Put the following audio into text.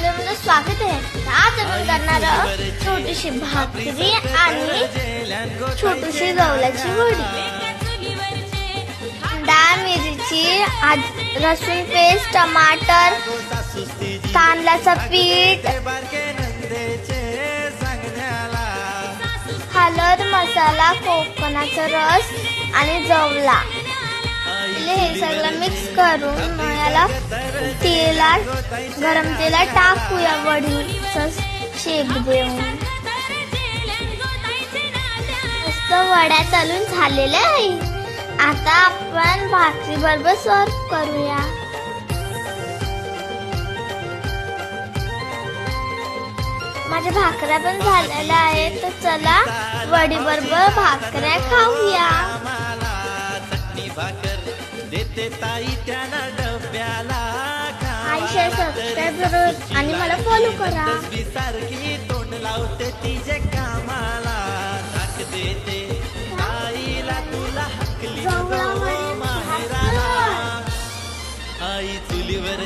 चॅनलमध्ये तुमचं स्वागत आहे. आज आपण करणार आहोत छोटीशी भाकरी आणि छोटीशी गवल्याची वडी. डाळ मिरची लसूण पेस्ट टमाटर तांदळाचं पीठ हळद मसाला कोकणाचा रस आणि जवला. हे सगळं मिक्स करून मग तेला तेलात गरम तेलात टाकूया वडीचं शेप देऊन. मस्त वड्या चालून झालेल्या आहे. आता आपण भाकरी बरोबर सर्व करूया. माझ्या भाकऱ्या पण झालेल्या आहेत. तर चला वडी बरोबर भाकऱ्या खाऊया. आई शेअर सबस्क्राईब करून आणि मला फॉलो करा. सारखी तोंड लावते तिचे कामाला देते आईला तुला हकली माहेराला आई चुलीवर